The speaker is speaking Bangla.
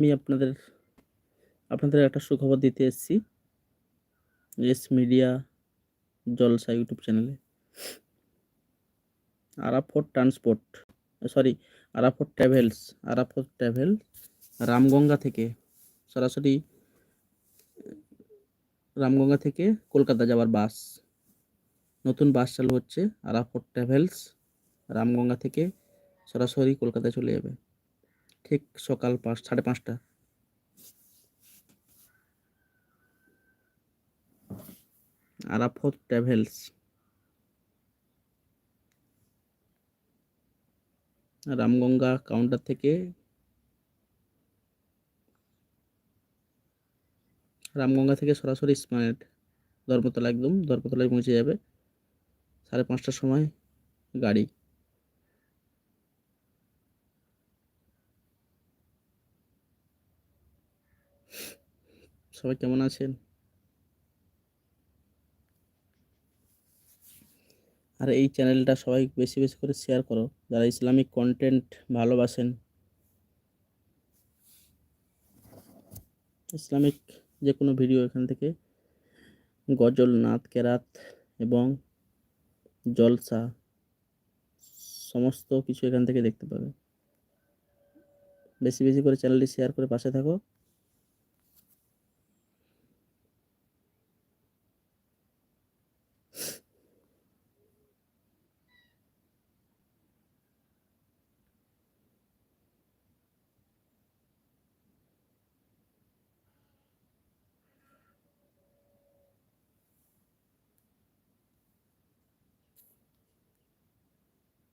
আমি আপনাদের আপনাদের একটা সুখবর দিতে এসেছি। এস মিডিয়া জলসা ইউটিউব চ্যানেলে Arafort transport sorry Arafort travels Arafort travel Ramganga থেকে সরাসরি, রামগঙ্গা থেকে কলকাতা যাওয়ার বাস। নতুন বাস চালু হচ্ছে আরাফোর্ট ট্রাভেলস রামগঙ্গা থেকে সরাসরি কলকাতায় চলে যাবে। ঠিক সকাল পাঁচ, সাড়ে পাঁচটা। আরাফত ট্রাভেলস। রামগঙ্গা কাউন্টার থেকে রামগঙ্গা থেকে সরাসরি স্মার্ট ধর্মতলা একদম, ধর্মতলায় পৌঁছে যাবে। সাড়ে পাঁচটার সময় গাড়ি। সবাই কেমন আছেন? আর এই চ্যানেলটা সবাই বেশি বেশি করে শেয়ার করো, যারা ইসলামিক কন্টেন্ট ভালোবাসেন। ইসলামিক যে কোনো ভিডিও এখান থেকে, গজল নাথ কেরাত এবং জলসা, সমস্ত কিছু এখান থেকে দেখতে পাবে। বেশি বেশি করে চ্যানেলটি শেয়ার করে পাশে থাকো।